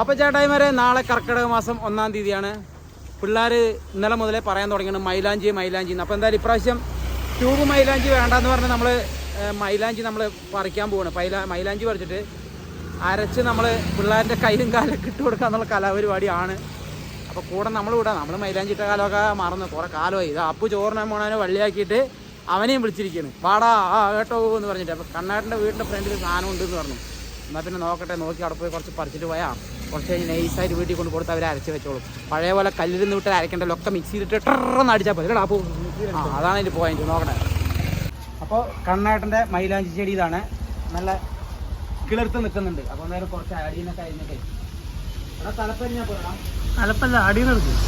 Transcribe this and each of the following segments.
അപ്പോൾ ചേട്ടായിമാരെ നാളെ കർക്കിടക മാസം ഒന്നാം തീയതിയാണ്. പിള്ളേർ ഇന്നലെ മുതലേ പറയാൻ തുടങ്ങിയാണ് മൈലാഞ്ചി മൈലാഞ്ചി അപ്പോൾ എന്തായാലും ഇപ്രാവശ്യം ട്യൂബ് മൈലാഞ്ചി വേണ്ടെന്ന് പറഞ്ഞ് നമ്മൾ മൈലാഞ്ചി നമ്മൾ പറിക്കാൻ പോവാണ്. മൈലാഞ്ചി പറിച്ചിട്ട് അരച്ച് നമ്മൾ പിള്ളേരുടെ കയ്യിലും കാലൊക്കെ ഇട്ട് കൊടുക്കുക എന്നുള്ള കലാപരിപാടിയാണ് അപ്പോൾ കൂടെ നമ്മൾ വിടാം. നമ്മൾ മൈലാഞ്ചി ഇട്ട കാലമൊക്കെ മറന്നു കുറേ കാലമായി. ഇത് അപ്പു ചോറിനെ മോണനെ വള്ളിയാക്കിയിട്ട് അവനെയും വിളിച്ചിരിക്കുന്നു വാടാ ആ കേട്ടോ എന്ന് പറഞ്ഞിട്ട്. അപ്പോൾ കണ്ണാടിന്റെ വീടിന്റെ ഫ്രണ്ടിൽ സാധനം ഉണ്ടെന്ന് പറഞ്ഞു. എന്നാൽ പിന്നെ നോക്കട്ടെ നോക്കി അവിടെ പോയി കുറച്ച് പറിച്ചിട്ട് പോയാൽ കുറച്ച് കഴിഞ്ഞ് നൈസായിട്ട് വീട്ടിൽ കൊണ്ട് കൊടുത്ത് അവർ അരച്ച് വെച്ചോളും. പഴയ പോലെ കല്ലിരുന്ന് വിട്ടാൽ അരക്കേണ്ടല്ലോ ഒക്കെ മിക്സിയിലിട്ട് ടർന്ന് അടിച്ചാൽ മതി ആ അതാണ് അതിന്റെ പോയിന്റ് നോക്കണേ അപ്പോൾ കണ്ണാട്ടന്റെ മൈലാഞ്ചി ചെടി ഇതാണ്. നല്ല കിളിർത്ത് നിൽക്കുന്നുണ്ട്. അപ്പോൾ നേരം കുറച്ച് അടിയൊക്കെ കഴിഞ്ഞിട്ട്. അവിടെ തലപ്പരിഞ്ഞാൽ പോരാ അലപ്പല്ല അടിയിൽ എടുക്കും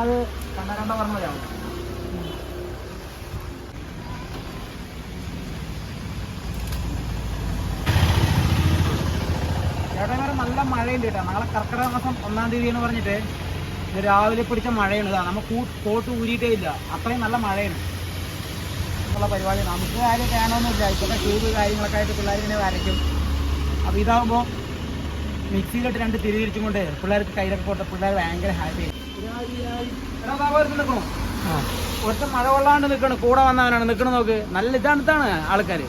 അത് കണ്ട കണ്ട പറഞ്ഞ പോലെയാവും ചേട്ടന്മാരെ നല്ല മഴയുണ്ട് കേട്ടോ. നാളെ കർക്കിടക മാസം ഒന്നാം തീയതി എന്ന് പറഞ്ഞിട്ട് രാവിലെ പിടിച്ച മഴയാണ്. ഇതാ നമുക്ക് കോട്ട് ഊരിയിട്ടേ ഇല്ല. അത്രയും നല്ല മഴയാണ്. ഉള്ള പരിപാടി. നമുക്ക് കാര്യം കാണണമെന്നില്ല ഇപ്പോഴത്തെ ട്യൂബ് കാര്യങ്ങളൊക്കെ ആയിട്ട് പിള്ളേർ ഇങ്ങനെ വരയ്ക്കും. അപ്പോൾ ഇതാകുമ്പോൾ മിക്സിയിലിട്ട് രണ്ട് തിരിതിരിച്ചും കൊണ്ട് പിള്ളേർക്ക് കയ്യിലൊക്കെ കൊടുത്ത പിള്ളേർ ഭയങ്കര ഹാപ്പി ഒറ്റ മഴ കൊള്ളാണ്ട് നിൽക്കണം കൂടെ വന്നവനാണ്. നിൽക്കണം നോക്ക്. നല്ല ഇതാണ് ആൾക്കാർ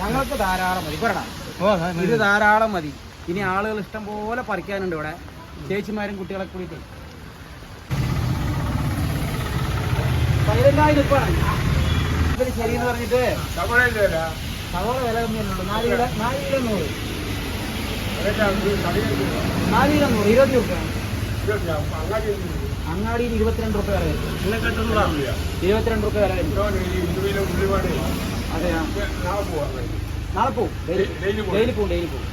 ഞങ്ങൾക്ക് ധാരാളം മതി. പറടാ ഓ ഇത് ധാരാളം മതി. ഇനി ആളുകൾ ഇഷ്ടം പോലെ പറിക്കാനുണ്ട് ഇവിടെ. ചേച്ചിമാരും കുട്ടികളൊക്കെ കൂടിയിട്ട്. ശരി എന്ന് പറഞ്ഞിട്ട് സവോള വില കമ്മിയല്ലുള്ളൂ നാല് കിലോ നാല് കിലോ നൂറ്. നാല് കിലോ നൂറ് ഇരുപത് രൂപ. അങ്ങാടിയിൽ ഇരുപത്തിരണ്ട് രൂപ വരെ. വരും ഇരുപത്തിരണ്ട് റുപ്യ വില വരും. അതെയാ? നാളെ പോവും. ഡെയിലി പോവും. പോവും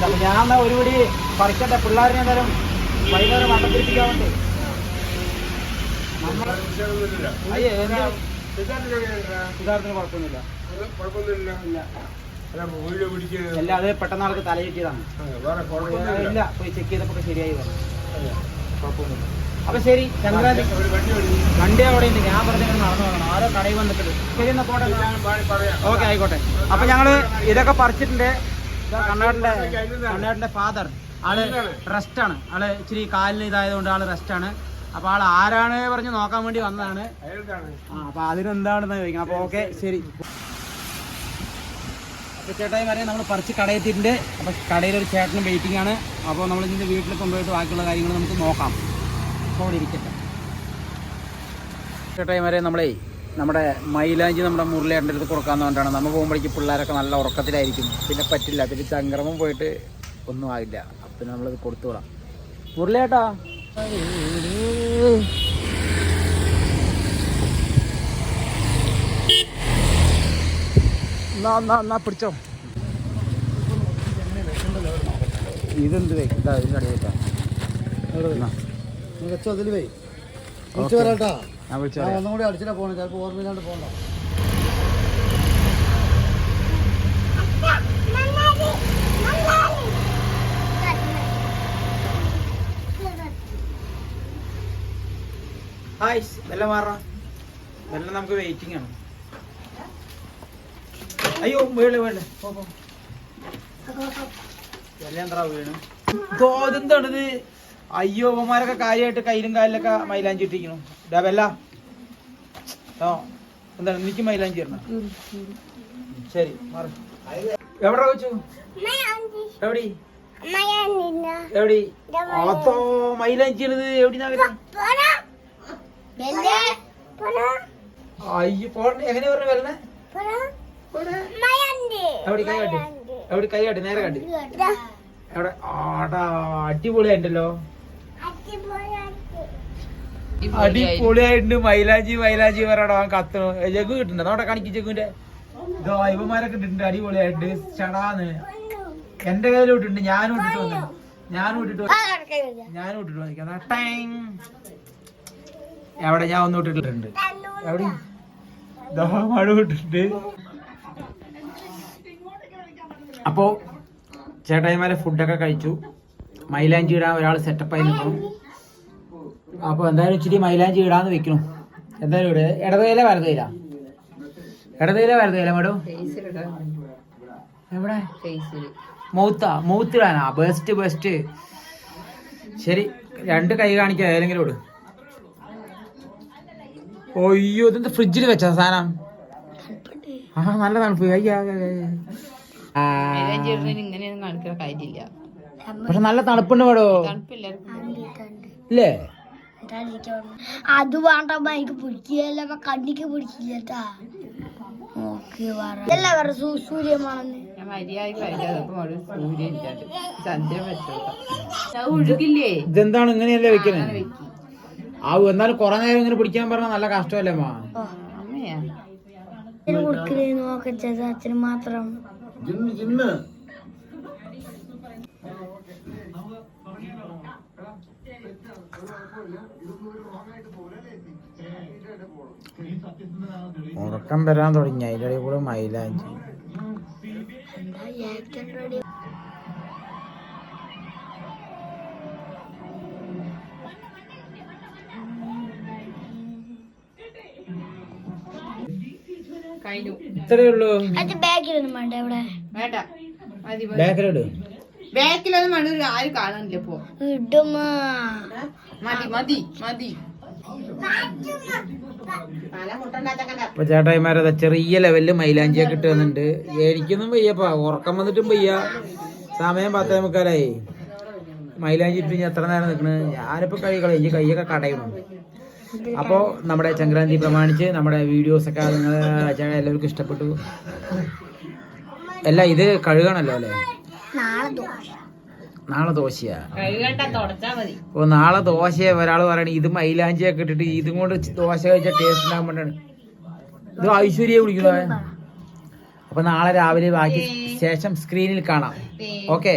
അപ്പൊ ഞാൻ എന്നാ കൂടി പറിക്കട്ടെ? പിള്ളേരെ എന്തായാലും വൈകുന്നേരം വണ്ടത്തിരിപ്പിക്കാൻ വേണ്ടി നമ്മൾ അയ്യേ എന്താ സിദ്ധാർത്ഥത്തിന് കുഴപ്പമൊന്നുമില്ല. ഇല്ല. എല്ലാം അത് പെട്ടെന്ന് ആൾക്ക് തല കിട്ടിയതാണ് ഇല്ല പോയി ചെക്ക് ചെയ്തപ്പോ ശരിയായി വരാം കുഴപ്പമൊന്നുമില്ല. അപ്പൊ ശരി ചന്ദ്രാതി വണ്ടി അവിടെ ഉണ്ട്. ഞാൻ പറഞ്ഞ നടന്നു പോകണം. ആരോ കടയിൽ വന്നിട്ടുണ്ട്. ശരി എന്നാ പോട്ടെ. ഓക്കെ ആയിക്കോട്ടെ. അപ്പൊ ഞങ്ങൾ ഇതൊക്കെ പറിച്ചിട്ടുണ്ട്. കണ്ണാടിന്റെ കണ്ണാടിന്റെ ഫാദർ ആൾ റെസ്റ്റ് ആണ്. ആൾ ഇച്ചിരി കാലിന് ഇതായതുകൊണ്ട് ആൾ റെസ്റ്റ് ആണ്. അപ്പൊ ആൾ ആരാണ് പറഞ്ഞ് നോക്കാൻ വേണ്ടി വന്നതാണ്. ആ അപ്പൊ അതിനെന്താണെന്ന് ചോദിക്കണം. അപ്പൊ ഓക്കെ ശരി. അപ്പൊ ചേട്ടായി വരെ നമ്മൾ പറിച്ച് കടയെത്തിയിട്ടുണ്ട് അപ്പൊ കടയിലൊരു ചേട്ടനും വെയിറ്റിംഗ് ആണ്. അപ്പോൾ നമ്മൾ ഇതിന്റെ വീട്ടിൽ കൊണ്ടുപോയിട്ട് ബാക്കിയുള്ള കാര്യങ്ങൾ നമുക്ക് നോക്കാം. ഇരിക്കട്ടെ ചേട്ടായി വരെ നമ്മളേ നമ്മുടെ മൈലാഞ്ചി നമ്മുടെ മുരളിയേട്ടന്റെ അടുത്ത് കൊടുക്കാമെന്ന് പറഞ്ഞിട്ടാണ്. നമ്മൾ പോകുമ്പോഴേക്ക് പിള്ളേരൊക്കെ നല്ല ഉറക്കത്തിലായിരിക്കും. പിന്നെ പറ്റില്ല. പിന്നെ ചങ്ക്രമം പോയിട്ട് ഒന്നും ആകില്ല അപ്പം നമ്മളത് കൊടുത്തു വിടാം. മുരളിയേട്ടാ. പിടിച്ചോ. ഇതെന്ത് ഇതാ ഇതിന്റെ അടി വെച്ചോ അതിൽ പോയി. വിളിച്ചു വരാട്ടാ ഒന്നും കൂടി അടിച്ചിട്ടാ പോകണം ചിലപ്പോൾ ഓർമ്മയില്ലാണ്ട് പോകണ്ട ഹായ് വെള്ളം മാറാം. വെള്ളം നമുക്ക് വെയിറ്റിംഗ് ആണ്. അയ്യോ പോ പോ. വെള്ളം എന്താ വീണ്? ഇതെന്താണിത്? അയ്യോ ഉപമാരൊക്കെ കാര്യമായിട്ട് കയ്യിലും കാലിലൊക്കെ മൈലാഞ്ചി ഇട്ടിരിക്കുന്നു. ഡബല്ല ഓ എന്താണ് എനിക്ക് മൈലാഞ്ചി ഇടണം ശരി മാറി. എവിടെ വെച്ചു എവിടെ? എവിടെ? അതോ മൈലാഞ്ചി. എവിടെ അയ്യോ പോട്ടെ എങ്ങനെ പറഞ്ഞു വരണേ എവിടെ? കൈ കാട്ടി. എവിടെ? കൈ കാട്ടി. നേരെ കാട്ടി. എവിടെ? ആടാ അടിപൊളിയായിട്ടല്ലോ. അടിപൊളിയായിട്ടുണ്ട് മൈലാജി മൈലാജി വരടാ അവൻ കത്തണു ജഗു കിട്ടുന്നുണ്ട്? അതോടെ കാണിക്കും ജഗുവിന്റെ ഇവന്മാരൊക്കെ ഇട്ടിട്ടുണ്ട്. അടിപൊളിയായിട്ട് ചടാന്ന്. എന്റെ കയ്യിലും ഇട്ടിട്ടുണ്ട്. ഞാനും ഇട്ടിട്ട് വന്നു. ഞാനും ഇട്ടിട്ട് വന്നു. ഞാനും ഇട്ടിട്ട് വന്നിരിക്കാം ടൈം. എവിടെ ഞാൻ ഒന്നും ഇട്ടിട്ടുണ്ട്. എവിടെ? മഴ ഇട്ടിട്ടുണ്ട്. അപ്പോൾ ചേട്ടായിമാരെ ഫുഡൊക്കെ കഴിച്ചു. മൈലാഞ്ചി ഇടാൻ ഒരാൾ സെറ്റപ്പായി നിൽക്കണം അപ്പോൾ എന്തായാലും ഇച്ചിരി മൈലാഞ്ചി ഇടാന്ന് വെക്കണം. എന്തായാലും ഇവിടെ ഇടതയില വലതയില ഇടതയില വലതയില മേഡം? എവിടെ? മൗത്താ മൗത്തിടാനാ. ബെസ്റ്റ് ബെസ്റ്റ് ശരി രണ്ട് കൈ കാണിക്കാം ഏതെങ്കിലും ഇട്. ഒയ്യോ ഇതെന്താ ഫ്രിഡ്ജിൽ വെച്ച സാധനം? ആ നല്ല തണുപ്പ്. പക്ഷെ നല്ല തണുപ്പുണ്ട് മേടോ തണുപ്പില്ല ഇല്ലേ അത് വേണ്ട എനിക്ക് പിടിക്കില്ല കണ്ണിക്ക് പിടിക്കില്ലട്ടാ നോക്കി പറ. പറ സൂര്യമാണെന്ന്. ഇതെന്താണ്? ഇങ്ങനെയല്ലേ വെക്കണേ? ആ എന്നാലും കൊറേ നേരം ഇങ്ങനെ പിടിക്കാൻ പറഞ്ഞാൽ നല്ല കഷ്ടമല്ലേ മാ അമ്മയാ. കൊടുക്കലേ നോക്കച്ചത് അച്ഛന് മാത്രം. ഉറക്കം വരാൻ തുടങ്ങി. അതിന്റെ ഇടയിൽ കൂടെ മൈലാഞ്ചി. ഇത്രയുള്ളൂ ബാക്കിലൊന്നും ready? കഴിഞ്ഞു. ഇത്രയേ ഉള്ളൂ. അത് ബാഗിലൊന്നും വേണ്ട ഇവിടെ. വേണ്ട. ബാക്കിലൊന്നും വേണ്ട ആരും കാണാനില്ല പോ ഇടുമാ. മതി മതി മതി. ഇപ്പൊ ചേട്ടായിമാരത് ചെറിയ ലെവലിൽ മൈലാഞ്ചിയൊക്കെ കിട്ടുന്നുണ്ട് എനിക്കൊന്നും വയ്യപ്പാ ഉറക്കം വന്നിട്ടും വയ്യ. സമയം പത്തേ മുക്കാലായി. മൈലാഞ്ചി ഇട്ട് എത്ര നേരം നിൽക്കണ് ഞാനിപ്പോ കൈ കളയും എനിക്ക് കൈയൊക്കെ കടയണം. അപ്പോൾ നമ്മുടെ സംക്രാന്തി പ്രമാണിച്ച് നമ്മുടെ വീഡിയോസൊക്കെ നിങ്ങൾ എല്ലാവർക്കും ഇഷ്ടപ്പെട്ടു. അല്ല ഇത് കഴുകണല്ലോ അല്ലേ? നാളെ ദോശ നാളെ ദോശയാ ഓ നാളെ ദോശയാ. ഒരാൾ പറയണേ ഇത് മൈലാഞ്ചിയൊക്കെ ഇട്ടിട്ട് ഇതും കൊണ്ട് ദോശ കഴിച്ച ടേസ്റ്റ് ഉണ്ടാകാൻ വേണ്ടിയാണ്. ഇത് ഐശ്വര്യ കുടിക്കുന്നത്. അപ്പൊ നാളെ രാവിലെ ബാക്കി ശേഷം സ്ക്രീനിൽ കാണാം. ഓക്കെ